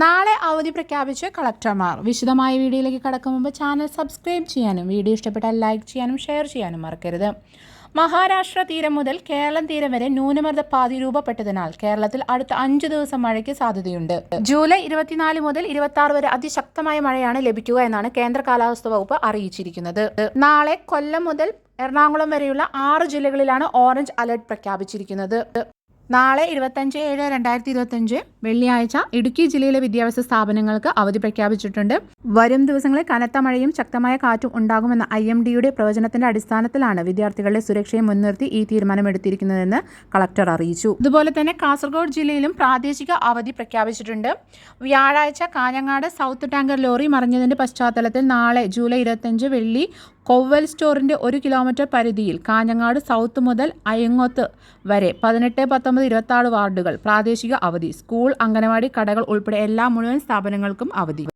നാളെ അവധി പ്രഖ്യാപിച്ച് കളക്ടർമാർ. വിശദമായ വീഡിയോയിലേക്ക് കടക്കും മുമ്പ് ചാനൽ സബ്സ്ക്രൈബ് ചെയ്യാനും വീഡിയോ ഇഷ്ടപ്പെട്ടാൽ ലൈക്ക് ചെയ്യാനും ഷെയർ ചെയ്യാനും മറക്കരുത്. മഹാരാഷ്ട്ര തീരം മുതൽ കേരളം തീരം വരെ ന്യൂനമർദ്ദ പാതി രൂപപ്പെട്ടതിനാൽ കേരളത്തിൽ അടുത്ത അഞ്ചു ദിവസം മഴയ്ക്ക് സാധ്യതയുണ്ട്. ജൂലൈ ഇരുപത്തിനാല് മുതൽ ഇരുപത്തി ആറ് വരെ അതിശക്തമായ മഴയാണ് ലഭിക്കുക എന്നാണ് കേന്ദ്ര കാലാവസ്ഥാ വകുപ്പ് അറിയിച്ചിരിക്കുന്നത്. നാളെ കൊല്ലം മുതൽ എറണാകുളം വരെയുള്ള ആറ് ജില്ലകളിലാണ് ഓറഞ്ച് അലർട്ട് പ്രഖ്യാപിച്ചിരിക്കുന്നത്. നാളെ ഇരുപത്തഞ്ച് ഏഴ് രണ്ടായിരത്തി ഇരുപത്തഞ്ച് വെള്ളിയാഴ്ച ഇടുക്കി ജില്ലയിലെ വിദ്യാഭ്യാസ സ്ഥാപനങ്ങൾക്ക് അവധി പ്രഖ്യാപിച്ചിട്ടുണ്ട്. വരും ദിവസങ്ങളിൽ കനത്ത മഴയും ശക്തമായ കാറ്റും ഉണ്ടാകുമെന്ന ഐ എം ഡിയുടെ പ്രവചനത്തിന്റെ അടിസ്ഥാനത്തിലാണ് വിദ്യാർത്ഥികളുടെ സുരക്ഷയെ മുൻനിർത്തി ഈ തീരുമാനമെടുത്തിരിക്കുന്നതെന്ന് കളക്ടർ അറിയിച്ചു. ഇതുപോലെ തന്നെ കാസർഗോഡ് ജില്ലയിലും പ്രാദേശിക അവധി പ്രഖ്യാപിച്ചിട്ടുണ്ട്. വ്യാഴാഴ്ച കാഞ്ഞങ്ങാട് സൗത്ത് ടാങ്കർ ലോറി മറിഞ്ഞതിന്റെ പശ്ചാത്തലത്തിൽ നാളെ ജൂലൈ ഇരുപത്തഞ്ച് വെള്ളി കൊവ്വൽ സ്റ്റോറിന്റെ ഒരു കിലോമീറ്റർ പരിധിയിൽ കാഞ്ഞങ്ങാട് സൗത്ത് മുതൽ അയങ്ങോത്ത് വരെ പതിനെട്ട് പത്തൊമ്പത് ഇരുപത്തി വാർഡുകൾ പ്രാദേശിക അവധി സ്കൂൾ അംഗനവാടി കടകൾ ഉൾപ്പെടെ എല്ലാ മുഴുവൻ സ്ഥാപനങ്ങൾക്കും അവധി.